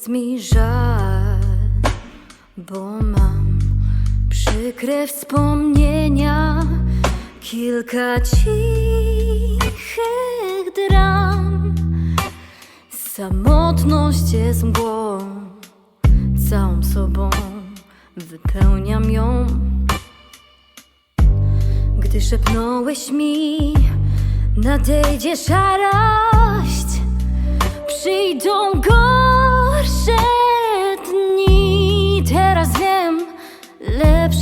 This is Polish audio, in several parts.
Jest mi żal, bo mam przykre wspomnienia, kilka cichych dram. Samotność jest mgłą, całą sobą wypełniam ją. Gdy szepnąłeś mi, nadejdzie szarość,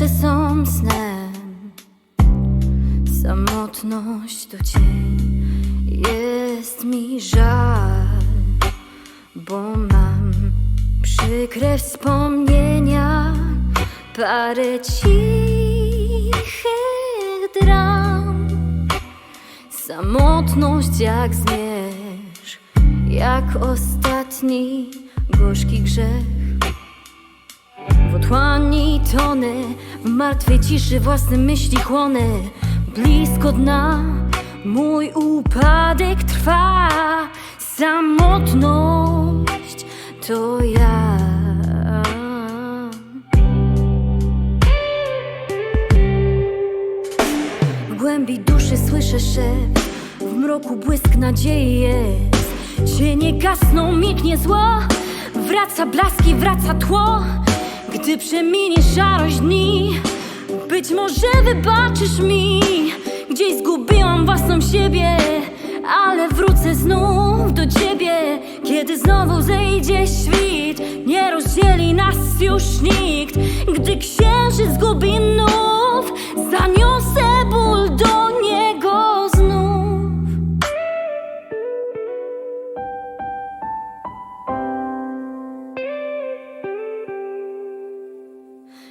lepsze są snem. Samotność to cień, jest mi żal, bo mam przykre wspomnienia, parę cichych dram. Samotność jak zmierzch, jak ostatni gorzki grzech. Otchłani tonę, w martwej ciszy własne myśli chłonę. Blisko dna, mój upadek trwa. Samotność to ja. W głębi duszy słyszę szept W mroku błysk nadziei jest Cienie gasną, milknie zło Wraca blaski, wraca tło Gdy przeminie szarość dni Być może wybaczysz mi. Gdzieś zgubiłam własną siebie Ale wrócę znów do ciebie. Kiedy znowu zejdzie świt Nie rozdzieli nas już nikt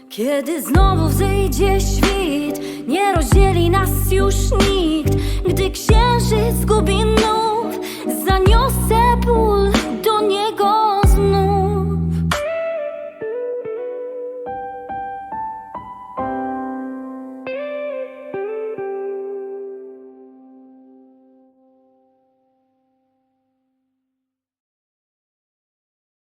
Kiedy znowu wzejdzie świt, nie rozdzieli nas już nikt. Gdy księżyc zgubi nów, zaniosę ból